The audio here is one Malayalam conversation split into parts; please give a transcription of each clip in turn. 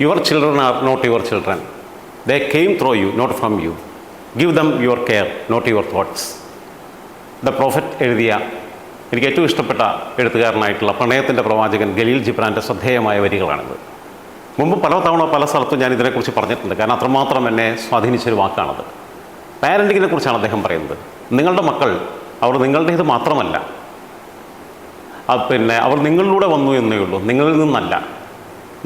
Your children are not your children they came through you not from you give them your care not your thoughts the prophet എഴുതിയ എനിക്ക് ഏറ്റവും ഇഷ്ടപ്പെട്ട എഴുത്തുകാരനായിട്ടുള്ള പ്രണയത്തിന്റെ പ്രവാചകൻ ഗലീൽ ജിബ്രാന്റെ ശ്രദ്ധേയമായ വരികളാണിത്. മുമ്പ് പല തവണ പല സ്ഥലത്തും ഞാൻ ഇതിനെക്കുറിച്ച് പറഞ്ഞിട്ടുണ്ട്. കാരണം അത്രമാത്രം എന്നെ സ്വാധീനിച്ചൊരു വാക്കാണത്. പാരന്റിങ്ങിനെ കുറിച്ചാണ് അദ്ദേഹം പറയുന്നത്. നിങ്ങളുടെ മക്കൾ അവർ നിങ്ങളുടെ ഇത് മാത്രമല്ല പിന്നെ അവർ നിങ്ങളിലൂടെ വന്നു എന്നേ ഉള്ളൂ. നിങ്ങളിൽ നിന്നല്ല.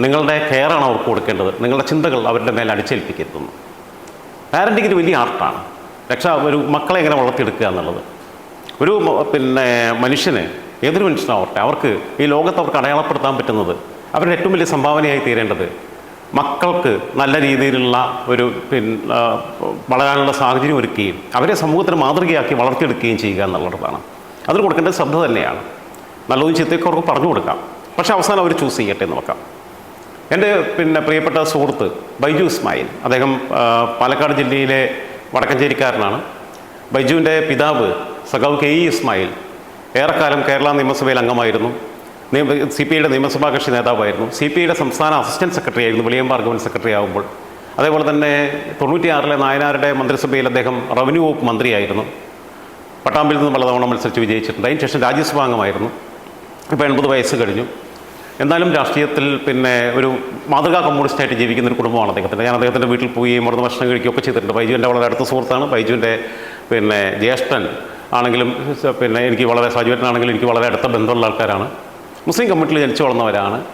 നിങ്ങളുടെ കെയറാണ് അവർക്ക് കൊടുക്കേണ്ടത്. നിങ്ങളുടെ ചിന്തകൾ അവരുടെ മേലെ അടിച്ചേൽപ്പിക്കരുതെന്ന്. പാരന്റിങ്ങിന് വലിയ ആർട്ടാണ് രക്ഷ ഒരു മക്കളെ എങ്ങനെ വളർത്തിയെടുക്കുക എന്നുള്ളത്. ഒരു പിന്നെ മനുഷ്യന് ഏതൊരു മനുഷ്യനാവട്ടെ അവർക്ക് ഈ ലോകത്ത് അവർക്ക് അടയാളപ്പെടുത്താൻ പറ്റുന്നത് അവരുടെ ഏറ്റവും വലിയ സംഭാവനയായി തീരേണ്ടത് മക്കൾക്ക് നല്ല രീതിയിലുള്ള ഒരു പിന്നെ വളരാനുള്ള സാഹചര്യം ഒരുക്കുകയും അവരെ സമൂഹത്തിന് മാതൃകയാക്കി വളർത്തിയെടുക്കുകയും ചെയ്യുക എന്നുള്ളതാണ്. അതിന് കൊടുക്കേണ്ട ശ്രദ്ധ തന്നെയാണ്. നല്ലതും ചിത്തയൊക്കെ അവർക്ക് പറഞ്ഞു കൊടുക്കാം. പക്ഷേ അവസാനം അവർ ചൂസ് ചെയ്യട്ടെ എന്ന് നോക്കാം എന്റെ പിന്നെ പ്രിയപ്പെട്ട സുഹൃത്ത് ബൈജു ഇസ്മായിൽ. അദ്ദേഹം പാലക്കാട് ജില്ലയിലെ വടക്കഞ്ചേരിക്കാരനാണ്. ബൈജുവിന്റെ പിതാവ് സഖാവ് കെ ഇ ഇസ്മായിൽ ഏറെക്കാലം കേരള നിയമസഭയിൽ അംഗമായിരുന്നു. നിയമ സി പി ഐയുടെ നിയമസഭാ കക്ഷി നേതാവായിരുന്നു. സി പി ഐയുടെ സംസ്ഥാന അസിസ്റ്റന്റ് സെക്രട്ടറി ആയിരുന്നു വിളിയം ഭാർഗവൻ സെക്രട്ടറി ആകുമ്പോൾ അതേപോലെ തന്നെ തൊണ്ണൂറ്റിയാറിലെ നായനാരുടെ മന്ത്രിസഭയിൽ അദ്ദേഹം റവന്യൂ വകുപ്പ് മന്ത്രിയായിരുന്നു. പട്ടാമ്പിൽ നിന്ന് പലതവണ മത്സരിച്ച് വിജയിച്ചിട്ടുണ്ട്. അതിന് ശേഷം രാജ്യസഭാ അംഗമായിരുന്നു ഇപ്പോൾ എൺപത് വയസ്സ് കഴിഞ്ഞു. എന്നാലും രാഷ്ട്രീയത്തിൽ പിന്നെ ഒരു മാതൃകാ കമ്മ്യൂണിസ്റ്റായിട്ട് ജീവിക്കുന്ന ഒരു കുടുംബമാണ് അദ്ദേഹത്തിന്റെ ഞാൻ അദ്ദേഹത്തിന്റെ വീട്ടിൽ പോയി മറുന്ന് ഭക്ഷണം കഴിക്കുകയൊക്കെ ചെയ്തിട്ടുണ്ട്. ബൈജുവിന്റെ വളരെ അടുത്ത സുഹൃത്താണ്. ബൈജുവിന്റെ പിന്നെ ജ്യേഷ്ഠൻ ആണെങ്കിലും പിന്നെ എനിക്ക് വളരെ സജീവനാണെങ്കിലും എനിക്ക് വളരെ അടുത്ത ബന്ധമുള്ള ആൾക്കാരാണ്. മുസ്ലിം കമ്മിറ്റിയിൽ ജനിച്ചു വളർന്നവരാണ്.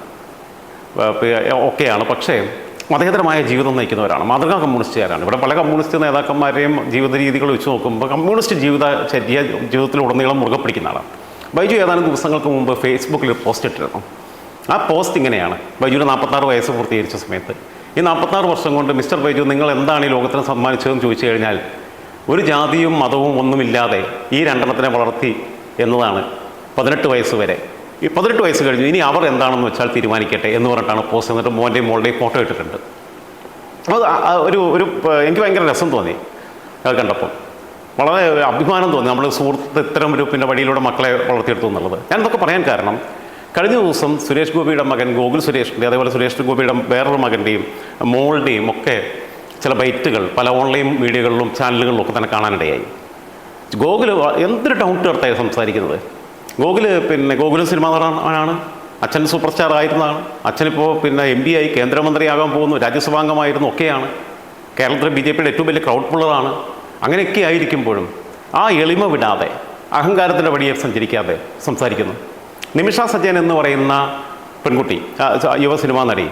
ഒക്കെയാണ്. പക്ഷേ മതേതരമായ ജീവിതം നയിക്കുന്നവരാണ്. മാതൃകാ കമ്മ്യൂണിസ്റ്റുകാരാണ്. ഇവിടെ പല കമ്മ്യൂണിസ്റ്റ് നേതാക്കന്മാരെയും ജീവിത രീതികൾ വെച്ച് നോക്കുമ്പോൾ കമ്മ്യൂണിസ്റ്റ് ജീവിത ചര്യ ജീവിതത്തിലുടനീളം മുറുകെ പിടിക്കുന്ന ആളാണ്. ബൈജു ഏതാനും ദിവസങ്ങൾക്ക് മുമ്പ് ഫേസ്ബുക്കിൽ പോസ്റ്റ് ഇട്ടിരുന്നു. ആ പോസ്റ്റ് ഇങ്ങനെയാണ്. ബൈജുവിന് നാൽപ്പത്താറ് വയസ്സ് പൂർത്തീകരിച്ച സമയത്ത്. ഈ നാൽപ്പത്താറ് വർഷം കൊണ്ട് മിസ്റ്റർ ബൈജു നിങ്ങൾ എന്താണ് ഈ ലോകത്തിന് സമ്മാനിച്ചതെന്ന് ചോദിച്ചു കഴിഞ്ഞാൽ ഒരു ജാതിയും മതവും ഒന്നുമില്ലാതെ ഈ രണ്ടെണ്ണത്തിനെ വളർത്തി എന്നതാണ് പതിനെട്ട് വയസ്സ് വരെ. ഈ പതിനെട്ട് വയസ്സ് കഴിഞ്ഞു. ഇനി അവർ എന്താണെന്ന് വെച്ചാൽ തീരുമാനിക്കട്ടെ എന്ന് പറഞ്ഞിട്ടാണ് പോസ്റ്റ് എന്നിട്ട് മോന്റെയും മോളുടെയും ഫോട്ടോ ഇട്ടിട്ടുണ്ട്. അത് ഒരു ഒരു എനിക്ക് ഭയങ്കര രസം തോന്നി. അത് കണ്ടപ്പോൾ. വളരെ അഭിമാനം തോന്നി. നമ്മൾ സുഹൃത്ത് ഇത്തരം ഒരു പിന്നെ വഴിയിലൂടെ മക്കളെ വളർത്തിയെടുത്തു എന്നുള്ളത്. ഞാൻ ഇതൊക്കെ പറയാൻ കാരണം കഴിഞ്ഞ ദിവസം സുരേഷ് ഗോപിയുടെ മകൻ ഗോകുൽ സുരേഷിന്റെ അതേപോലെ സുരേഷ് ഗോപിയുടെ വേറൊരു മകന്റെയും മോളുടെയും ഒക്കെ ചില ബൈറ്റുകൾ പല ഓൺലൈൻ മീഡിയകളിലും ചാനലുകളിലും ഒക്കെ തന്നെ കാണാനിടയായി. ഗോകുൽ എന്തൊരു ഡൗട്ട് ടു എർത്തായി സംസാരിക്കുന്നത്? ഗോകുൽ പിന്നെ ഗോകുലും സിനിമ നടനാണ് അച്ഛൻ സൂപ്പർ സ്റ്റാർ ആയിരുന്നതാണ് അച്ഛനിപ്പോൾ പിന്നെ എം പി ആയി കേന്ദ്രമന്ത്രിയാകാൻ പോകുന്നു രാജ്യസഭാംഗമായിരുന്നു ഒക്കെയാണ് കേരളത്തിലെ ബി ജെ പിയുടെ ഏറ്റവും വലിയ ക്രൗഡ് പുള്ളറാണ്. അങ്ങനെയൊക്കെ ആയിരിക്കുമ്പോഴും ആ എളിമ വിടാതെ അഹങ്കാരത്തിന്റെ വഴിയെ സഞ്ചരിക്കാതെ സംസാരിക്കുന്നു. നിമിഷ സജ്ജൻ എന്ന് പറയുന്ന പെൺകുട്ടി യുവ സിനിമാ നടി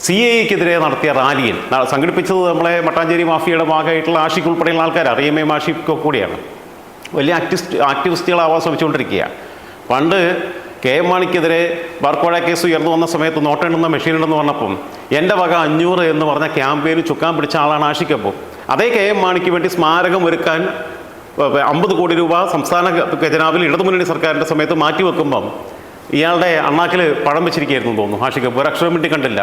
സി എ നടത്തിയ റാലിയിൽ സംഘടിപ്പിച്ചത് നമ്മളെ മട്ടാഞ്ചേരി മാഫിയയുടെ ഭാഗമായിട്ടുള്ള ആഷിഖ് ഉൾപ്പെടെയുള്ള ആൾക്കാർ അറിയമേ മാഷിക്ക് കൂടിയാണ്. വലിയ ആക്ടിവിസ്റ്റ് ആക്ടിവിസ്റ്റുകളാവാൻ ശ്രമിച്ചുകൊണ്ടിരിക്കുകയാണ് പണ്ട് കെ എം മാണിക്കെതിരെ ബാർക്കോഴ കേസ് ഉയർന്നു വന്ന സമയത്ത് നോട്ടെണ്ണുന്ന മെഷീൻ ഉണ്ടെന്ന് പറഞ്ഞപ്പം എന്റെ വക അഞ്ഞൂറ് എന്ന് പറഞ്ഞ ക്യാമ്പയിന് ചുക്കാൻ പിടിച്ച ആളാണ് ആഷിക്കപ്പോൾ അതേ കെ എം മാണിക്ക് വേണ്ടി സ്മാരകം ഒരുക്കാൻ അമ്പത് കോടി രൂപ സംസ്ഥാന ഖജനാവിൽ ഇടതുമുന്നണി സർക്കാരിന്റെ സമയത്ത് മാറ്റിവെക്കുമ്പം ഇയാളുടെ അണ്ണാക്കിൽ പഴം വെച്ചിരിക്കുകയായിരുന്നു തോന്നുന്നു. ഹാഷിക്ക് ഒരു അക്ഷരം വേണ്ടി കണ്ടില്ല.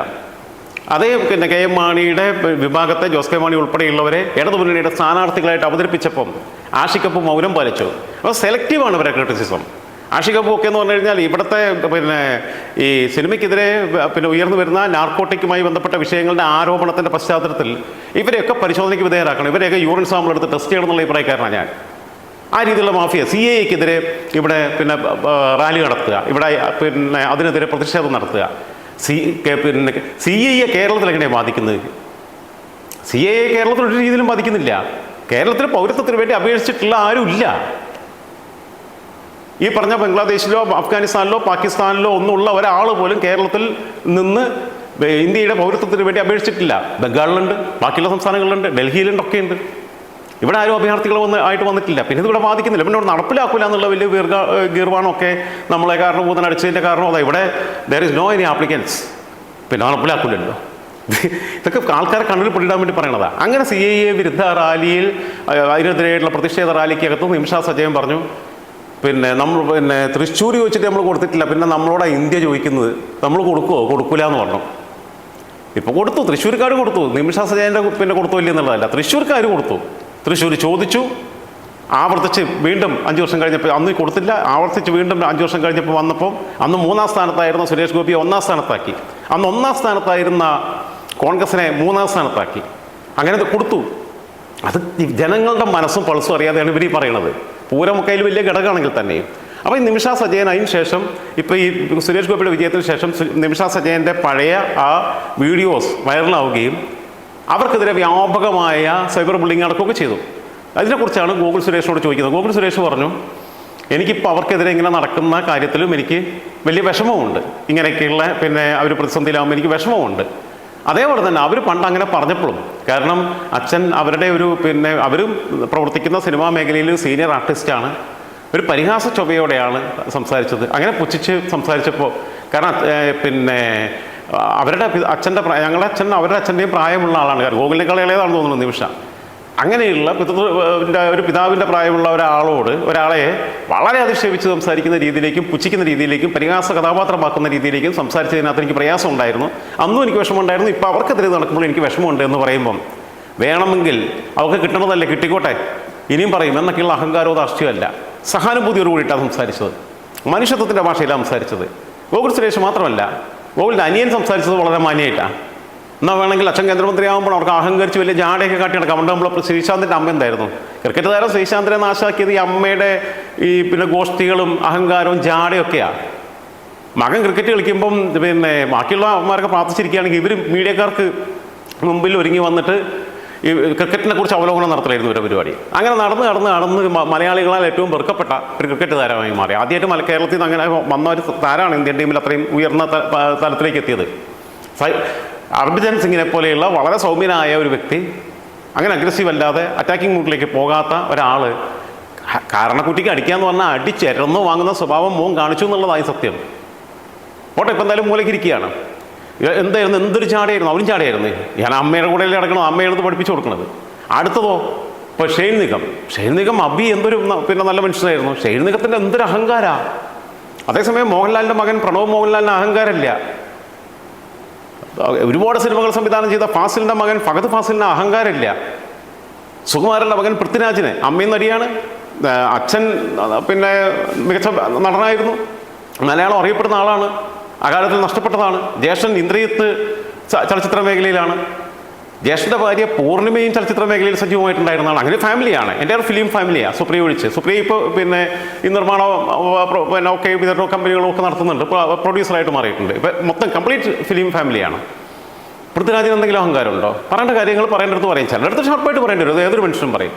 അതേ പിന്നെ കെ എം മാണിയുടെ വിഭാഗത്തെ ജോസ് കെ മാണി ഉൾപ്പെടെയുള്ളവരെ ഇടതു മുന്നണിയുടെ സ്ഥാനാർത്ഥികളായിട്ട് അവതരിപ്പിച്ചപ്പം ആഷിക്കപ്പ് മൗനം പാലിച്ചു. അപ്പോൾ സെലക്റ്റീവാണ് ഇവരെ ക്രിറ്റിസിസം ആഷിക്കപ്പ് ഒക്കെ എന്ന് പറഞ്ഞു കഴിഞ്ഞാൽ ഇവിടുത്തെ പിന്നെ ഈ സിനിമയ്ക്കെതിരെ പിന്നെ ഉയർന്നു വരുന്ന നാർക്കോട്ടിക്കുമായി ബന്ധപ്പെട്ട വിഷയങ്ങളുടെ ആരോപണത്തിന്റെ പശ്ചാത്തലത്തിൽ ഇവരെയൊക്കെ പരിശോധനയ്ക്ക് വിധേയരാക്കണം. ഇവരെയൊക്കെ യൂറിൻ സാമ്പിൾ എടുത്ത് ടെസ്റ്റ് ചെയ്യണം എന്നുള്ള അഭിപ്രായക്കാരനാണ് ഞാൻ. ആ രീതിയിലുള്ള മാഫിയ സി എ എക്കെതിരെ ഇവിടെ പിന്നെ റാലി നടത്തുക. ഇവിടെ പിന്നെ അതിനെതിരെ പ്രതിഷേധം നടത്തുക. സി പിന്നെ സി എ കേരളത്തിൽ എങ്ങനെയാണ് ബാധിക്കുന്നത്? സി എ കേരളത്തിൽ ഒരു രീതിയിലും ബാധിക്കുന്നില്ല. കേരളത്തിൽ പൗരത്വത്തിന് വേണ്ടി അപേക്ഷിച്ചിട്ടുള്ള ആരുമില്ല ഈ പറഞ്ഞ ബംഗ്ലാദേശിലോ അഫ്ഗാനിസ്ഥാനിലോ പാകിസ്ഥാനിലോ ഒന്നുമുള്ള ഒരാൾ പോലും കേരളത്തിൽ നിന്ന് ഇന്ത്യയുടെ പൗരത്വത്തിന് വേണ്ടി അപേക്ഷിച്ചിട്ടില്ല. ബംഗാളിലുണ്ട് ബാക്കിയുള്ള സംസ്ഥാനങ്ങളിലുണ്ട് ഡൽഹിയിലുണ്ട് ഒക്കെ ഉണ്ട് ഇവിടെ ആരും അഭയാർത്ഥികൾ വന്ന് ആയിട്ട് വന്നിട്ടില്ല. പിന്നെ ഇതിവിടെ ബാധിക്കുന്നില്ല. പിന്നെ ഇവിടെ നടപ്പിലാക്കില്ല എന്നുള്ള വലിയ ഗീർഗ ഗീർവാണമൊക്കെ നമ്മളെ കാരണഭൂതൻ അടിച്ചതിന്റെ കാരണം അതാ. ഇവിടെ there is no any applicants പിന്നെ നടപ്പിലാക്കില്ലല്ലോ ഇതൊക്കെ ആൾക്കാരെ കണ്ണിൽ പൊടിയിടാൻ വേണ്ടി പറയണതാ. അങ്ങനെ സി ഐ എ വിരുദ്ധ റാലിയിൽ അതിനെതിരെയായിട്ടുള്ള പ്രതിഷേധ റാലിക്കകത്ത് നിമിഷ സജയം പറഞ്ഞു. പിന്നെ നമ്മൾ പിന്നെ തൃശ്ശൂർ ചോദിച്ചിട്ട് നമ്മൾ കൊടുത്തിട്ടില്ല. പിന്നെ നമ്മളോട് ഇന്ത്യ ചോദിക്കുന്നത്. നമ്മൾ കൊടുക്കുമോ കൊടുക്കില്ല എന്ന് പറഞ്ഞു. ഇപ്പോൾ കൊടുത്തു. തൃശ്ശൂർക്കാർ കൊടുത്തു. നിമിഷ സജയന്റെ പിന്നെ കൊടുത്തു ഇല്ല എന്നുള്ളതല്ല. തൃശ്ശൂർക്കാർ കൊടുത്തു. തൃശ്ശൂർ ചോദിച്ചു. ആവർത്തിച്ച് വീണ്ടും അഞ്ച് വർഷം കഴിഞ്ഞപ്പോൾ അന്ന് കൊടുത്തില്ല. ആവർത്തിച്ച് വീണ്ടും അഞ്ച് വർഷം കഴിഞ്ഞപ്പോൾ വന്നപ്പോൾ അന്ന് മൂന്നാം സ്ഥാനത്തായിരുന്ന സുരേഷ് ഗോപിയെ ഒന്നാം സ്ഥാനത്താക്കി. അന്ന് ഒന്നാം സ്ഥാനത്തായിരുന്ന കോൺഗ്രസിനെ മൂന്നാം സ്ഥാനത്താക്കി. അങ്ങനെ കൊടുത്തു. അത് ജനങ്ങളുടെ മനസ്സും പൾസും അറിയാതെയാണ് ഇവർ ഈ പറയണത് പൂരമൊക്കയിൽ വലിയ ഘടകമാണെങ്കിൽ തന്നെയും അപ്പോൾ ഈ നിമിഷ സജയൻ അതിന് ശേഷം ഇപ്പോൾ ഈ സുരേഷ് ഗോപിയുടെ വിജയത്തിന് ശേഷം നിമിഷ സജയന്റെ പഴയ ആ വീഡിയോസ് വൈറലാവുകയും അവർക്കെതിരെ വ്യാപകമായ സൈബർ ബുള്ളിങ് നടക്കുകയൊക്കെ ചെയ്തു. അതിനെക്കുറിച്ചാണ് ഗൂഗിൾ സുരേഷിനോട് ചോദിക്കുന്നത്. ഗൂഗിൾ സുരേഷ് പറഞ്ഞു എനിക്കിപ്പോൾ അവർക്കെതിരെ ഇങ്ങനെ നടക്കുന്ന കാര്യത്തിലും എനിക്ക് വലിയ വിഷമമുണ്ട് ഇങ്ങനെയൊക്കെയുള്ള പിന്നെ അവർ പ്രതിസന്ധിയിലാകുമ്പോൾ എനിക്ക് വിഷമമുണ്ട് അതേപോലെ തന്നെ അവർ പണ്ട് അങ്ങനെ പറഞ്ഞപ്പോഴും കാരണം അച്ഛൻ അവരുടെ ഒരു പിന്നെ അവരും പ്രവർത്തിക്കുന്ന സിനിമാ മേഖലയിൽ സീനിയർ ആർട്ടിസ്റ്റാണ്. ഒരു പരിഹാസ ചൊവ്വയോടെയാണ് സംസാരിച്ചത്. അങ്ങനെ പുച്ഛിച്ച് സംസാരിച്ചപ്പോൾ കാരണം പിന്നെ അവരുടെ അച്ഛന്റെ പ്രായം ഞങ്ങളുടെ അച്ഛൻ അവരുടെ അച്ഛന്റെയും പ്രായമുള്ള ആളാണ്. ഗോകുലിനേക്കാൾ ഇളയതാണെന്ന് തോന്നുന്നു നിമിഷ. അങ്ങനെയുള്ള പിതൃ ഒരു പിതാവിന്റെ പ്രായമുള്ള ഒരാളോട് ഒരാളെ വളരെ അധിക്ഷേപിച്ച് സംസാരിക്കുന്ന രീതിയിലേക്കും പുച്ഛിക്കുന്ന രീതിയിലേക്കും പരിഹാസ കഥാപാത്രമാക്കുന്ന രീതിയിലേക്കും സംസാരിച്ചതിനകത്ത് എനിക്ക് പ്രയാസം ഉണ്ടായിരുന്നു. അന്നും എനിക്ക് വിഷമമുണ്ടായിരുന്നു. ഇപ്പോൾ അവർക്കെതിരെ നടക്കുമ്പോൾ എനിക്ക് വിഷമമുണ്ട് എന്ന് പറയുമ്പം വേണമെങ്കിൽ അവർക്ക് കിട്ടണതല്ലേ കിട്ടിക്കോട്ടെ ഇനിയും പറയും. എന്നൊക്കെയുള്ള അഹങ്കാരവും ധാർഷ്ട്യമല്ല സഹാനുഭൂതിയോട് കൂടിയിട്ടാണ് സംസാരിച്ചത്. മനുഷ്യത്വത്തിന്റെ ഭാഷയിലാണ് സംസാരിച്ചത്. ഗോകുൽ സുരേഷ് മാത്രമല്ല ഗോകുലിന്റെ അനിയൻ സംസാരിച്ചത് വളരെ മാന്യമായിട്ടാണ് എന്നാൽ വേണമെങ്കിൽ അച്ഛൻ കേന്ദ്രമന്ത്രിയാകുമ്പോൾ അവർക്ക് അഹങ്കരിച്ച് വലിയ ജാടയൊക്കെ കാട്ടി നടക്കാം. പണ്ട് നമ്മൾ ശ്രീശാന്തിന്റെ അമ്മ എന്തായിരുന്നു? ക്രിക്കറ്റ് താരം ശ്രീശാന്തിനെ നാശാക്കിയത് ഈ അമ്മയുടെ ഈ പിന്നെ ഗോഷ്ഠികളും അഹങ്കാരവും ജാടയൊക്കെയാണ് മകൻ ക്രിക്കറ്റ് കളിക്കുമ്പം പിന്നെ ബാക്കിയുള്ള അമ്മമാരൊക്കെ പ്രാർത്ഥിച്ചിരിക്കുകയാണെങ്കിൽ ഇവർ മീഡിയക്കാർക്ക് മുമ്പിൽ ഒരുങ്ങി വന്നിട്ട് ഈ ക്രിക്കറ്റിനെ കുറിച്ച് അവലോകനം നടത്തലായിരുന്നു ഒരു പരിപാടി. അങ്ങനെ നടന്ന് നടന്ന് നടന്ന് മലയാളികളാൽ ഏറ്റവും വെറുക്കപ്പെട്ട ഒരു ക്രിക്കറ്റ് താരമായി മാറി. ആദ്യമായിട്ട് മല കേരളത്തിൽ നിന്ന് അങ്ങനെ വന്ന ഒരു താരമാണ് ഇന്ത്യൻ ടീമിൽ അത്രയും ഉയർന്ന തലത്തിലേക്ക് എത്തിയത്. അർബിജൻ സിംഗിനെ പോലെയുള്ള വളരെ സൗമ്യനായ ഒരു വ്യക്തി അങ്ങനെ അഗ്രസീവ് അല്ലാതെ അറ്റാക്കിംഗ് മൂഡിലേക്ക് പോകാത്ത ഒരാൾ കാരണക്കുട്ടിക്ക് അടിക്കാന്ന് പറഞ്ഞാൽ അടിച്ചെരന്ന് വാങ്ങുന്ന സ്വഭാവം മോൻ കാണിച്ചു എന്നുള്ളതായി സത്യം. ഓട്ടെ ഇപ്പം എന്തായാലും മൂലക്കിരിക്കുകയാണ് എന്തായിരുന്നു? എന്തൊരു ചാടിയായിരുന്നു? അവരും ചാടിയായിരുന്നു. ഞാൻ അമ്മയുടെ കൂടെ അടക്കണം അമ്മയെടുത്ത് പഠിപ്പിച്ചു കൊടുക്കണത്. അടുത്തതോ? ഇപ്പോൾ ഷെയ്ൻ നിഗം. ഷെയ്ൻ നിഗം അബി എന്തൊരു പിന്നെ നല്ല മനുഷ്യനായിരുന്നു. ഷെയ്ൻ നിഗത്തിന്റെ എന്തൊരു അഹങ്കാര? അതേസമയം മോഹൻലാലിന്റെ മകൻ പ്രണവ് മോഹൻലാലിന് അഹങ്കാരമില്ല. ഒരുപാട് സിനിമകൾ സംവിധാനം ചെയ്ത ഫാസിലിന്റെ മകൻ ഫഹദ് ഫാസിലിന് അഹങ്കാരമില്ല. സുകുമാരന്റെ മകൻ പൃഥ്വിരാജിന്. അമ്മയും നടിയാണ്. അച്ഛൻ പിന്നെ മികച്ച നടനായിരുന്നു. മലയാളം അറിയപ്പെടുന്ന ആളാണ്. അകാലത്തിൽ നഷ്ടപ്പെട്ടതാണ്. ജ്യേഷ്ഠൻ ഇന്ദ്രിയത്ത് ചലച്ചിത്ര മേഖലയിലാണ്. ജ്യേഷ്ഠന്റെ ഭാര്യ പൂർണിമയും ചലച്ചിത്ര മേഖലയിൽ സജീവമായിട്ടുണ്ടായിരുന്നതാണ്. അങ്ങനെ ഫാമിലിയാണ്. എന്റെ ഫിലിം ഫാമിലിയാണ് സുപ്രിയ ഒഴിച്ച്. സുപ്രിയ ഇപ്പോൾ പിന്നെ ഈ നിർമ്മാണ പിന്നെ ഒക്കെ വിതരണ കമ്പനികളും ഒക്കെ നടത്തുന്നുണ്ട്. പ്രൊ- പ്രൊഡ്യൂസറായിട്ട് മാറിയിട്ടുണ്ട്. ഇപ്പം മൊത്തം കംപ്ലീറ്റ് ഫിലിം ഫാമിലിയാണ്. പൃഥ്വിരാജിന് എന്തെങ്കിലും അഹങ്കാരമുണ്ടോ? പറയേണ്ട കാര്യങ്ങൾ പറയേണ്ടടുത്ത് പറയും. ചിലയിടത്ത് ഷാർപ്പായിട്ട് പറയേണ്ടി വരും. ഏതൊരു മനുഷ്യനും പറയും.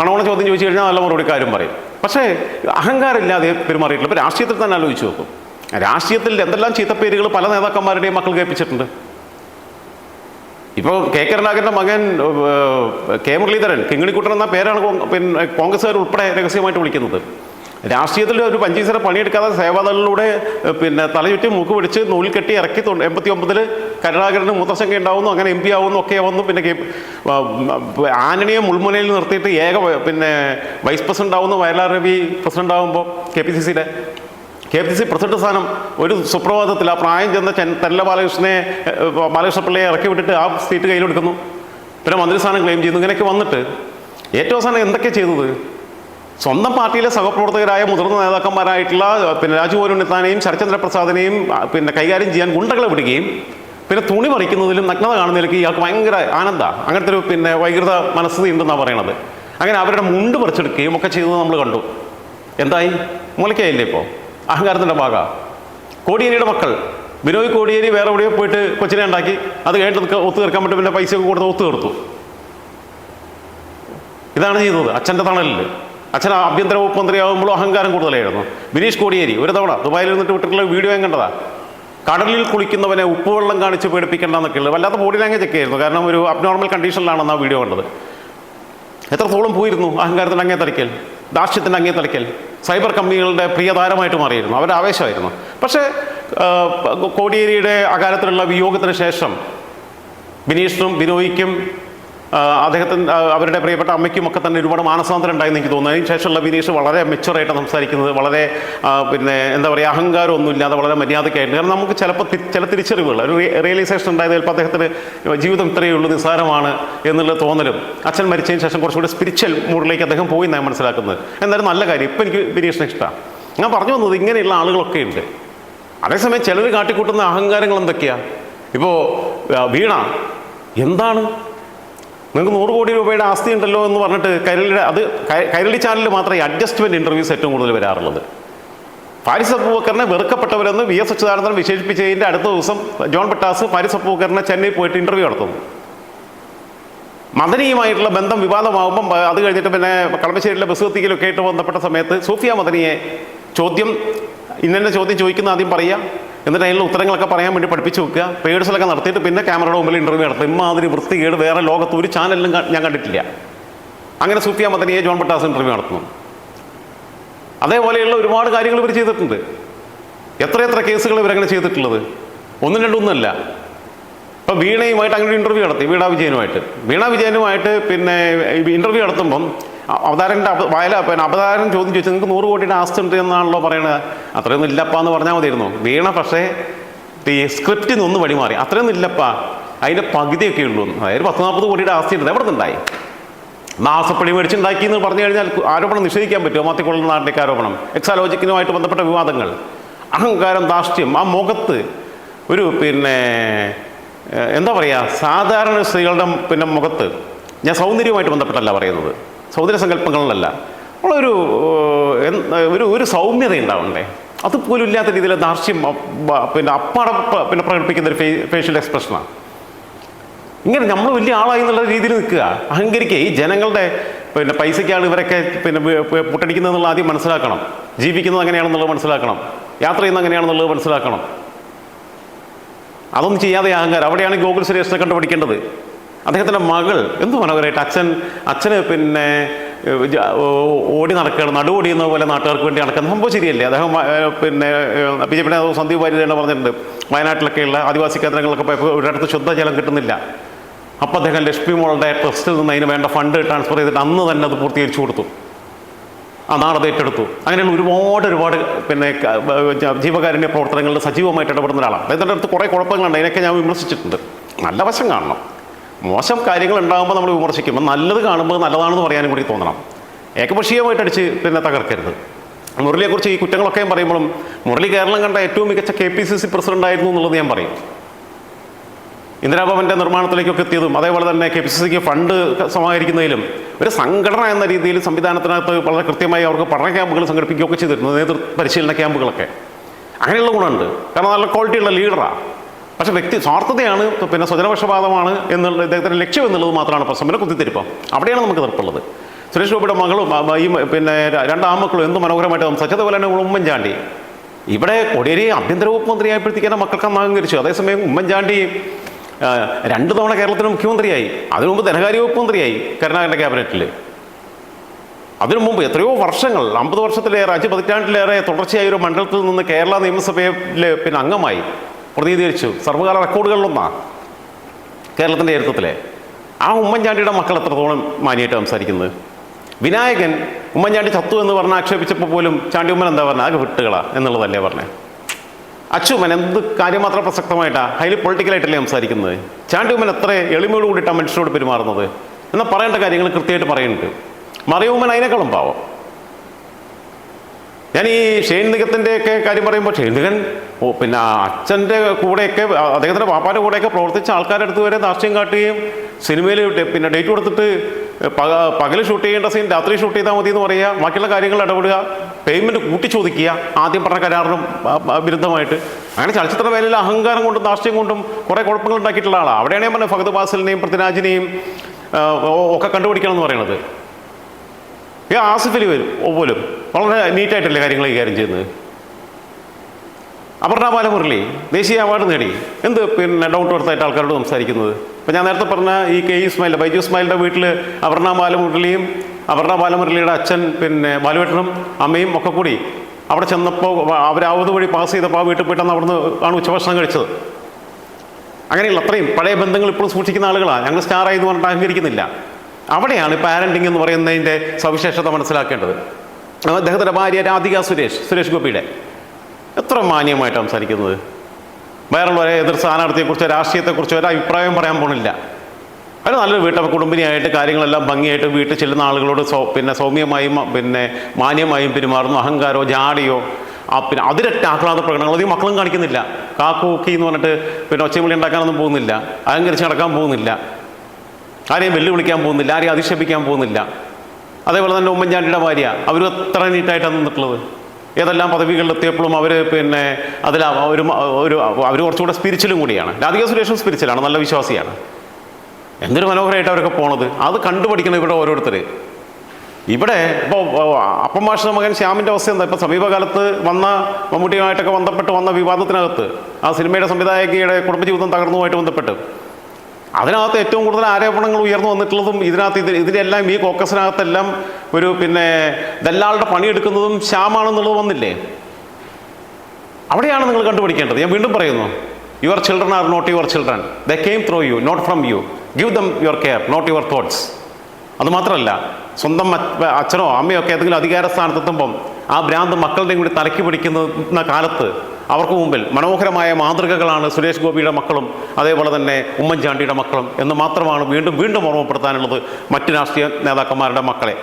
കണവണ ചോദ്യം ചോദിച്ചു കഴിഞ്ഞാൽ നല്ല മറുപടി കാര്യം പറയും. പക്ഷേ അഹങ്കാരമില്ലാതെ പെരുമാറിയിട്ടില്ല. ഇപ്പോൾ രാഷ്ട്രീയത്തിൽ തന്നെ ആലോചിച്ച് നോക്കും. രാഷ്ട്രീയത്തിൽ എന്തെല്ലാം ചീത്തപ്പേരുകൾ പല നേതാക്കന്മാരുടെയും മക്കൾ കേൾപ്പിച്ചിട്ടുണ്ട്. ഇപ്പോൾ കെ കരുണാകരന്റെ മകൻ കെ മുരളീധരൻ കിങ്ങിണിക്കുട്ടൻ എന്ന പേരാണ് പിന്നെ കോൺഗ്രസ്സുകാർ ഉൾപ്പെടെ രഹസ്യമായിട്ട് വിളിക്കുന്നത്. രാഷ്ട്രീയത്തിൽ ഒരു പഞ്ചീസര പണിയെടുക്കാതെ സേവാദളിലൂടെ പിന്നെ തലചുറ്റി മൂക്ക് പിടിച്ച് നൂൽ കെട്ടി ഇറക്കി എൺപത്തി ഒമ്പതിൽ കരുണാകരന് മൂത്രശങ്ക ഉണ്ടാവുന്നു അങ്ങനെ എം പി ആവുന്നു ഒക്കെ ആവുന്നു പിന്നെ കെ- ആ, ആന്റണിയെ മുൾമുനയിൽ നിർത്തിയിട്ട് ഏക പിന്നെ വൈസ് പ്രസിഡന്റ് ആവുന്നു വയലാർ രവി പ്രസിഡന്റ് ആവുമ്പോൾ കെ പി സി സിയുടെ കെ പി സി പ്രസിഡന്റ് സ്ഥാനം ഒരു സുപ്രഭാതത്തിൽ ആ പ്രായം ചെന്ന തെല്ല ബാലകൃഷ്ണനെ ബാലകൃഷ്ണ ബാലകൃഷ്ണപിള്ളയെ ഇറക്കി വിട്ടിട്ട് ആ സീറ്റ് കയ്യിലെടുക്കുന്നു പിന്നെ മന്ത്രിസ്ഥാനം ക്ലെയിം ചെയ്യുന്നു. ഇങ്ങനെയൊക്കെ വന്നിട്ട് ഏറ്റവും അവസാനം എന്തൊക്കെ ചെയ്തത്? സ്വന്തം പാർട്ടിയിലെ സഹപ്രവർത്തകരായ മുതിർന്ന നേതാക്കന്മാരായിട്ടുള്ള പിന്നെ രാജു ഉണ്ണിത്താനെയും ശരചന്ദ്ര പ്രസാദിനെയും പിന്നെ കൈകാര്യം ചെയ്യാൻ ഗുണ്ടകളെ വിടുകയും പിന്നെ തുണി മറിക്കുന്നതിലും നഗ്നത കാണുന്നതിലേക്ക് ഇയാൾക്ക് ഭയങ്കര ആനന്ദമാണ് അങ്ങനത്തെ ഒരു പിന്നെ വൈകൃത മനസ്സ് ഉണ്ടെന്നാണ് പറയണത്. അങ്ങനെ അവരുടെ മുണ്ട് പറിച്ചെടുക്കുകയും ഒക്കെ ചെയ്തത് നമ്മൾ കണ്ടു. എന്തായി? മുലയ്ക്കായില്ലേ ഇപ്പോൾ അഹങ്കാരത്തിന്റെ ഭാഗ. കോടിയേരിയുടെ മക്കൾ. ബിനോയ് കോടിയേരി വേറെ എവിടെയോ പോയിട്ട് കൊച്ചിനെ ഉണ്ടാക്കി. അത് കഴിഞ്ഞിട്ട് ഒത്തു തീർക്കാൻ പറ്റും പിന്നെ പൈസയൊക്കെ കൊടുത്ത് ഒത്തു തീർത്തു. ഇതാണ് ചെയ്തത്. അച്ഛന്റെ തണലിൽ. അച്ഛൻ ആഭ്യന്തര വകുപ്പ് മന്ത്രിയാകുമ്പോൾ അഹങ്കാരം കൂടുതലായിരുന്നു. ബിനീഷ് കോടിയേരി ഒരു തവണ ദുബായിൽ നിന്നിട്ട് വിട്ടിട്ടുള്ള വീഡിയോ ഞാൻ കണ്ടതാ. കടലിൽ കുളിക്കുന്നവനെ ഉപ്പുവെള്ളം കാണിച്ച് പേടിപ്പിക്കേണ്ടെന്നൊക്കെ ഉള്ളത്. വല്ലാത്ത ബോഡി ലാംഗ്വേജ് ഒക്കെ ആയിരുന്നു. കാരണം ഒരു അബ്നോർമൽ കണ്ടീഷനിലാണെന്ന് ആ വീഡിയോ കണ്ടത്. എത്രത്തോളം പോയിരുന്നു? അഹങ്കാരത്തിന്റെ അങ്ങേ തലയ്ക്കൽ. ദാർഷ്യത്തിന്റെ അങ്ങേ തലയ്ക്കൽ. സൈബർ കമ്പനികളുടെ പ്രിയതാരമായിട്ട് മാറിയിരുന്നു. അവരുടെ ആവേശമായിരുന്നു. പക്ഷേ കോടിയേരിയുടെ അകാലത്തിലുള്ള വിയോഗത്തിന് ശേഷം ബിനീഷിനും ബിനോയിക്കും അദ്ദേഹത്തിന് അവരുടെ പ്രിയപ്പെട്ട അമ്മയ്ക്കും ഒക്കെ തന്നെ ഒരുപാട് മാനസാന്തരം ഉണ്ടായെന്ന് എനിക്ക് തോന്നുന്നു. അതിന് ശേഷമുള്ള ബിനീഷ് വളരെ മെച്ചുവറായിട്ട് സംസാരിക്കുന്നത്. വളരെ പിന്നെ എന്താ പറയുക അഹങ്കാരമൊന്നും ഇല്ലാതെ വളരെ മര്യാദയ്ക്കായിട്ട് കാരണം നമുക്ക് ചിലപ്പോൾ ചില തിരിച്ചറിവുകൾ ഒരു റിയലൈസേഷൻ ഉണ്ടായത് ചിലപ്പോൾ അദ്ദേഹത്തിന് ജീവിതം ഇത്രയേ ഉള്ളൂ നിസ്സാരമാണ് എന്നുള്ള തോന്നലും അച്ഛൻ മരിച്ചതിന് ശേഷം കുറച്ചുകൂടി സ്പിരിച്വൽ മൂഡിലേക്ക് അദ്ദേഹം പോയി എന്നാണ് മനസ്സിലാക്കുന്നത്. എന്തായാലും നല്ല കാര്യം. ഇപ്പം എനിക്ക് ബിനീഷിനെ ഇഷ്ടമാണ് ഞാൻ പറഞ്ഞു വന്നത് ഇങ്ങനെയുള്ള ആളുകളൊക്കെ ഉണ്ട്. അതേസമയം ചിലർ കാട്ടിക്കൂട്ടുന്ന അഹങ്കാരങ്ങൾ എന്തൊക്കെയാണ് ഇപ്പോൾ വീണ. എന്താണ്? നിങ്ങൾക്ക് നൂറ് കോടി രൂപയുടെ ആസ്തി ഉണ്ടല്ലോ എന്ന് പറഞ്ഞിട്ട് കൈരളിയുടെ അത് കൈരളി ചാനലിൽ മാത്രമേ അഡ്ജസ്റ്റ്മെന്റ് ഇന്റർവ്യൂസ് ഏറ്റവും കൂടുതൽ വരാറുള്ളത്. പാരിസ് അബൂബക്കറിനെ വെറുക്കപ്പെട്ടവരെന്ന് വി എസ് അച്യുതാനന്ദൻ വിശേഷിപ്പിച്ചതിന്റെ അടുത്ത ദിവസം ജോൺ ബട്ടാസ് പാരിസ് അബൂബക്കറിനെ ചെന്നൈ പോയിട്ട് ഇന്റർവ്യൂ നടത്തുന്നു. മദനിയുമായിട്ടുള്ള ബന്ധം വിവാദമാകുമ്പം അത് കഴിഞ്ഞിട്ട് പിന്നെ കളമശ്ശേരിയിലെ ബസ് കത്തിക്കലൊക്കെ ആയിട്ട് ബന്ധപ്പെട്ട സമയത്ത് സൂഫിയ മദനിയെ ചോദ്യം ഇന്നെ ചോദ്യം ചോദിക്കുന്ന ആദ്യം പറയുക. എന്നിട്ട് അതിനുള്ള ഉത്തരങ്ങളൊക്കെ പറയാൻ വേണ്ടി പഠിപ്പിച്ച് വെക്കുക. പേഴ്സലൊക്കെ നടത്തിയിട്ട് പിന്നെ ക്യാമറയുടെ മുമ്പിൽ ഇന്റർവ്യൂ നടത്തും ഇമാതിരി വൃത്തികേട് വേറെ ലോകത്ത് ഒരു ചാനലിലും ഞാൻ കണ്ടിട്ടില്ല. അങ്ങനെ സൂഫിയ മദനിയെ ജോൺ ബട്ടാസ് ഇന്റർവ്യൂ നടത്തുന്നു. അതേപോലെയുള്ള ഒരുപാട് കാര്യങ്ങൾ ഇവർ ചെയ്തിട്ടുണ്ട്. എത്രയെത്ര എത്ര കേസുകൾ ഇവരങ്ങനെ ചെയ്തിട്ടുള്ളത്? ഒന്നും രണ്ടൊന്നുമല്ല. ഇപ്പം വീണയുമായിട്ട് അങ്ങനെ ഒരു ഇന്റർവ്യൂ നടത്തി വീണ വിജയനുമായിട്ട്. വീണ വിജയനുമായിട്ട് പിന്നെ ഇന്റർവ്യൂ നടത്തുമ്പം അവതാരന്റെ വയല പിന്നെ അവതാരൻ ചോദ്യം ചോദിച്ചു നിങ്ങൾക്ക് നൂറ് കോടിയുടെ ആസ്തി ഉണ്ട് എന്നാണല്ലോ പറയണത് അത്രയൊന്നും ഇല്ലപ്പാ എന്ന് പറഞ്ഞാൽ മതിയായിരുന്നു. വീണ പക്ഷേ ഈ സ്ക്രിപ്റ്റിൽ നിന്നൊന്ന് വഴിമാറി. അത്രയൊന്നും ഇല്ലപ്പാ. അതിന്റെ പകുതിയൊക്കെ ഉള്ളൂ അതായത് പത്ത് നാൽപ്പത് കോടിയുടെ ആസ്തി ഉണ്ട്. എവിടെ നിന്നുണ്ടായി? മാസപ്പടി മേടിച്ചുണ്ടാക്കി എന്ന് പറഞ്ഞു കഴിഞ്ഞാൽ ആരോപണം നിഷേധിക്കാൻ പറ്റുമോ? മാത്തിക്കൊള്ളുന്ന നാട്ടിലേക്ക് ആരോപണം. എക്സാലോജിക്കിനുമായിട്ട് ബന്ധപ്പെട്ട വിവാദങ്ങൾ. അഹങ്കാരം ധാർഷ്ട്യം ആ മുഖത്ത് ഒരു പിന്നെ എന്താ പറയുക സാധാരണ സ്ത്രീകളുടെ പിന്നെ മുഖത്ത്. ഞാൻ സൗന്ദര്യവുമായിട്ട് ബന്ധപ്പെട്ടല്ല പറയുന്നത്. സൗന്ദര്യ സങ്കല്പങ്ങളിലല്ല. ഉള്ളൊരു ഒരു ഒരു സൗമ്യത ഉണ്ടാവണ്ടേ? അതുപോലും ഇല്ലാത്ത രീതിയിൽ ദാർഷ്യം പിന്നെ അപ്പാടം പിന്നെ പ്രകടിപ്പിക്കുന്ന ഒരു ഫേഷ്യൽ എക്സ്പ്രഷനാണ് ഇങ്ങനെ നമ്മൾ വലിയ ആളായി എന്നുള്ള രീതിയിൽ നിൽക്കുക. അഹങ്കരിക്കുക. ഈ ജനങ്ങളുടെ പിന്നെ പൈസയ്ക്കാണ് ഇവരൊക്കെ പിന്നെ പൊട്ടടിക്കുന്നതെന്നുള്ള ആദ്യം മനസ്സിലാക്കണം. ജീവിക്കുന്നത് അങ്ങനെയാണെന്നുള്ളത് മനസ്സിലാക്കണം. യാത്ര ചെയ്യുന്നത് അങ്ങനെയാണെന്നുള്ളത് മനസ്സിലാക്കണം. അതൊന്നും ചെയ്യാതെ അഹങ്കാരം. അവിടെയാണ് ഗോകുൽ സുരേഷിനെ കണ്ടുപിടിക്കേണ്ടത്. അദ്ദേഹത്തിന്റെ മകൾ എന്ത് മനോഹരമായിട്ട് അച്ഛൻ അച്ഛന് പിന്നെ ഓടി നടക്കുകയാണ് നടുവോടിയുന്ന പോലെ നാട്ടുകാർക്ക് വേണ്ടി നടക്കുന്ന സംഭവം ശരിയല്ലേ? അദ്ദേഹം പിന്നെ ബി ജെ പിയുടെ സന്ദീപ് വാര്യതേണ്ട പറഞ്ഞിട്ടുണ്ട് വയനാട്ടിലൊക്കെയുള്ള ആദിവാസി കേന്ദ്രങ്ങളിലൊക്കെ പോയപ്പോൾ ഒരിടത്ത് ശുദ്ധജലം കിട്ടുന്നില്ല. അപ്പോൾ അദ്ദേഹം ലക്ഷ്മി മോളുടെ ട്രസ്റ്റിൽ നിന്ന് അതിന് വേണ്ട ഫണ്ട് ട്രാൻസ്ഫർ ചെയ്തിട്ട് അന്ന് തന്നെ അത് പൂർത്തീകരിച്ചു കൊടുത്തു. ആ നാടത് ഏറ്റെടുത്തു. അങ്ങനെയുള്ള ഒരുപാട് ഒരുപാട് പിന്നെ ജീവകാരുണ്യ പ്രവർത്തനങ്ങളിൽ സജീവമായിട്ട് ഇടപെടുന്ന ഒരാളാണ്. അദ്ദേഹത്തിന്റെ അടുത്ത് കുറേ കുഴപ്പങ്ങളുണ്ട്. അതിനൊക്കെ ഞാൻ വിമർശിച്ചിട്ടുണ്ട്. നല്ല വശം കാണണം. മോശം കാര്യങ്ങൾ ഉണ്ടാകുമ്പോൾ നമ്മൾ വിമർശിക്കുമ്പോൾ നല്ലത് കാണുമ്പോൾ നല്ലതാണെന്ന് പറയാനും കൂടി തോന്നണം. ഏകപക്ഷീയമായിട്ട് അടിച്ച് പിന്നെ തകർക്കരുത്. മുരളിയെക്കുറിച്ച് ഈ കുറ്റങ്ങളൊക്കെയും പറയുമ്പോഴും മുരളി കേരളം കണ്ട ഏറ്റവും മികച്ച K P C C president ആയിരുന്നു എന്നുള്ളത് ഞാൻ പറയും. ഇന്ദിരാഭവന്റെ നിർമ്മാണത്തിലേക്കൊക്കെ എത്തിയതും അതേപോലെ തന്നെ കെ പി സി സിക്ക് ഫണ്ട് സമാഹരിക്കുന്നതിലും ഒരു സംഘടന എന്ന രീതിയിൽ സംവിധാനത്തിനകത്ത് വളരെ കൃത്യമായി അവർക്ക് പഠന ക്യാമ്പുകൾ സംഘടിപ്പിക്കുകയൊക്കെ ചെയ്തിരുന്നു നേതൃ പരിശീലന ക്യാമ്പുകളൊക്കെ. അങ്ങനെയുള്ള ഗുണമുണ്ട്. കാരണം നല്ല ക്വാളിറ്റിയുള്ള ലീഡറാണ് പക്ഷെ വ്യക്തി സ്വാർത്ഥതയാണ് പിന്നെ സ്വജനപക്ഷപാതമാണ് എന്നുള്ള ഇദ്ദേഹത്തിന്റെ ലക്ഷ്യം എന്നുള്ളത് മാത്രമാണ് പ്രശ്നം പിന്നെ കുത്തിത്തിരിപ്പം. അവിടെയാണ് നമുക്ക് തീർപ്പുള്ളത് സുരേഷ് ഗോപിയുടെ മകളും ഈ പിന്നെ രണ്ട് ആമക്കളും എന്ത് മനോഹരമായിട്ട് സംസാരിച്ചു. അതുപോലെ തന്നെ ഉമ്മൻചാണ്ടി. ഇവിടെ കൊടിയേരി ആഭ്യന്തര വകുപ്പ് മന്ത്രിയായപ്പോഴത്തേക്കാണ് മക്കൾക്ക് അംഗീകരിച്ചു. അതേസമയം ഉമ്മൻചാണ്ടി രണ്ട് തവണ കേരളത്തിന് മുഖ്യമന്ത്രിയായി. അതിനു മുമ്പ് ധനകാര്യ വകുപ്പ് മന്ത്രിയായി കരുണാകരന്റെ ക്യാബിനറ്റിൽ. അതിനു മുമ്പ് എത്രയോ വർഷങ്ങൾ അമ്പത് വർഷത്തിലേറെ അഞ്ച് പതിറ്റാണ്ടിലേറെ തുടർച്ചയായ ഒരു മണ്ഡലത്തിൽ നിന്ന് കേരള നിയമസഭയിലെ പിന്നെ അംഗമായി. പ്രതിനിധീകരിച്ചു. സർവകാല റെക്കോർഡുകളിലൊന്നാ കേരളത്തിന്റെ ചരിത്രത്തിലെ. ആ ഉമ്മൻചാണ്ടിയുടെ മക്കൾ എത്രത്തോളം മാനിയായിട്ട് സംസാരിക്കുന്നത്? വിനായകൻ ഉമ്മൻചാണ്ടി ചത്തു എന്ന് പറഞ്ഞ് ആക്ഷേപിച്ചപ്പോൾ പോലും ചാണ്ടി ഉമ്മൻ എന്താ പറഞ്ഞത് ആകെ വിട്ടുകളാ എന്നുള്ളതല്ലേ പറഞ്ഞത് അച്ചുമ്മൻ എന്ത് കാര്യം മാത്രം പ്രസക്തമായിട്ടാണ് ഹൈലി പൊളിറ്റിക്കലായിട്ടല്ലേ സംസാരിക്കുന്നത്? ചാണ്ടി ഉമ്മൻ എത്ര എളിമയോട് കൂടിയിട്ടാണ് മനുഷ്യരോട് പെരുമാറുന്നത്? എന്നാൽ പറയേണ്ട കാര്യങ്ങൾ കൃത്യമായിട്ട് പറയുന്നുണ്ട്. മറിയുമ്മൻ അതിനേക്കാളും പാവം. ഞാൻ ഈ ഷെയ്ൻ നികത്തിന്റെ ഒക്കെ കാര്യം പറയുമ്പോൾ ഷെയ്ൻ നികൻ പിന്നെ അച്ഛന്റെ കൂടെയൊക്കെ അദ്ദേഹത്തിന്റെ പാപ്പാന്റെ കൂടെയൊക്കെ പ്രവർത്തിച്ച ആൾക്കാരുടെ അടുത്ത് വരെ ധാർഷ്ട്യം കാട്ടുകയും സിനിമയിൽ പിന്നെ ഡേറ്റ് കൊടുത്തിട്ട് പക പകൽ ഷൂട്ട് ചെയ്യേണ്ട സീൻ രാത്രി ഷൂട്ട് ചെയ്താൽ മതി എന്ന് പറയുക ബാക്കിയുള്ള കാര്യങ്ങൾ ഇടപെടുക പേയ്മെന്റ് കൂട്ടി ചോദിക്കുക ആദ്യം പറഞ്ഞ കരാറിനും വിരുദ്ധമായിട്ട്. അങ്ങനെ ചലച്ചിത്ര മേഖലയിൽ അഹങ്കാരം കൊണ്ടും ധാർഷ്ട്യം കൊണ്ടും കുറേ കുഴപ്പങ്ങൾ ഉണ്ടാക്കിയിട്ടുള്ള ആളാണ് അവിടെയാണ് ഞാൻ പറഞ്ഞത് ഫഹദ് ബാസലിനെയും പൃഥ്വിരാജിനെയും ഒക്കെ കണ്ടുപിടിക്കണം എന്ന് പറയുന്നത്. ഈ ആസിഫിൽ വരും പോലും. വളരെ നീറ്റായിട്ടല്ലേ കാര്യങ്ങൾ കൈകാര്യം ചെയ്യുന്നത്. അപർണ ബാലമുരളി ദേശീയ അവാർഡ് നേടി. എന്ത് പിന്നെ ഡൗൺ ടു ആൾക്കാരോട് സംസാരിക്കുന്നത്? ഇപ്പം ഞാൻ നേരത്തെ പറഞ്ഞ ഈ കെ ഇസ്മായിൽ ബൈജു ഇസ്മായിലിന്റെ വീട്ടിൽ അപർണ ബാലമുരളിയും അപർണ ബാലമുരളിയുടെ അച്ഛൻ പിന്നെ ബാലുവേട്ടനും അമ്മയും ഒക്കെ കൂടി അവിടെ ചെന്നപ്പോൾ അവർ ആവത് വഴി പാസ് ചെയ്തപ്പോൾ ആ വീട്ടിൽ പോയിട്ടാണ് അവിടുന്ന് ആണ് ഉച്ചഭക്ഷണം കഴിച്ചത്. അങ്ങനെയുള്ള അത്രയും പഴയ ബന്ധങ്ങൾ ഇപ്പോഴും സൂക്ഷിക്കുന്ന ആളുകളാണ് ഞങ്ങൾ സ്റ്റാർ ആയി എന്ന് പറഞ്ഞിട്ട് അഹങ്കരിക്കുന്നില്ല. അവിടെയാണ് പാരന്റിങ് എന്ന് പറയുന്നതിന്റെ സവിശേഷത മനസ്സിലാക്കേണ്ടത്. അദ്ദേഹത്തിന്റെ ഭാര്യ രാധിക സുരേഷ് സുരേഷ് ഗോപിയുടെ. എത്ര മാന്യമായിട്ട് സംസാരിക്കുന്നത്? വേറുള്ളവരെ എതിർ സ്ഥാനാർത്ഥിയെക്കുറിച്ചോ രാഷ്ട്രീയത്തെക്കുറിച്ചോ ഒരു അഭിപ്രായം പറയാൻ പോണില്ല. അവർ നല്ലൊരു വീട്ട കുടുംബിനിയായിട്ട് കാര്യങ്ങളെല്ലാം ഭംഗിയായിട്ട് വീട്ടിൽ ചെല്ലുന്ന ആളുകളോട് സൗ പിന്നെ സൗമ്യമായും പിന്നെ മാന്യമായും പെരുമാറുന്നു. അഹങ്കാരോ ജാടിയോ ആ പിന്നെ അതിരട്ട ആഹ്ലാദ പ്രകടനങ്ങൾ അധികം മക്കളും കാണിക്കുന്നില്ല. കാക്കുക്കി എന്ന് പറഞ്ഞിട്ട് പിന്നെ ഒച്ചമുള്ളി ഉണ്ടാക്കാനൊന്നും പോകുന്നില്ല. അഹങ്കരിച്ച് നടക്കാൻ പോകുന്നില്ല. ആരെയും വെല്ലുവിളിക്കാൻ പോകുന്നില്ല ആരെയും അധിക്ഷേപിക്കാൻ പോകുന്നില്ല. അതേപോലെ തന്നെ ഉമ്മൻചാണ്ടിയുടെ ഭാര്യ അവർ എത്ര നീറ്റായിട്ടാണ് നിന്നിട്ടുള്ളത്. ഏതെല്ലാം പദവികളിലെത്തിയപ്പോഴും അവർ പിന്നെ അതിൽ ഒരു ഒരു അവർ കുറച്ചുകൂടെ സ്പിരിച്വലും കൂടിയാണ്. രാധിക സുരേഷും സ്പിരിച്വലാണ് നല്ല വിശ്വാസിയാണ്. എന്തൊരു മനോഹരമായിട്ട് അവരൊക്കെ പോണത്. അത് കണ്ടുപഠിക്കണം ഇവിടെ ഓരോരുത്തർ ഇവിടെ ഇപ്പോൾ അപ്പം മാഷിന്റെ മകൻ ശ്യാമിന്റെ അവസ്ഥ എന്താ? ഇപ്പോൾ സമീപകാലത്ത് വന്ന മമ്മൂട്ടിയുമായിട്ടൊക്കെ ബന്ധപ്പെട്ട് വന്ന വിവാദത്തിനകത്ത് ആ സിനിമയുടെ സംവിധായകയുടെ കുടുംബജീവിതം തകർന്നുമായിട്ട് ബന്ധപ്പെട്ട്. അതിനകത്ത് ഏറ്റവും കൂടുതൽ ആരോപണങ്ങൾ ഉയർന്നു വന്നിട്ടുള്ളതും ഇതിനകത്ത് ഇത് ഇതിലെല്ലാം ഈ കോക്കസിനകത്തെല്ലാം ഒരു പിന്നെ ദല്ലാളുടെ പണിയെടുക്കുന്നതും ശ്യാമാണെന്നുള്ളത് വന്നില്ലേ? അവിടെയാണ് നിങ്ങൾ കണ്ടുപിടിക്കേണ്ടത്. ഞാൻ വീണ്ടും പറയുന്നു. Your children are not your children the came through you not from you give them your care not your thoughts അതുമാത്രമല്ല സ്വന്തം അച്ഛനോ അമ്മയോ ഒക്കെ ഏതെങ്കിലും അധികാര സ്ഥാനത്തെത്തുമ്പം ആ ഭ്രാന്ത് മക്കളുടെയും കൂടി തലക്കി പിടിക്കുന്ന കാലത്ത് അവർക്ക് മുമ്പിൽ മനോഹരമായ മാതൃകകളാണ് സുരേഷ് ഗോപിയുടെ മക്കളും അതേപോലെ തന്നെ ഉമ്മൻചാണ്ടിയുടെ മക്കളും എന്ന് മാത്രമാണ് വീണ്ടും വീണ്ടും ഓർമ്മപ്പെടുത്താനുള്ളത് മറ്റ് രാഷ്ട്രീയ നേതാക്കന്മാരുടെ മക്കളെ.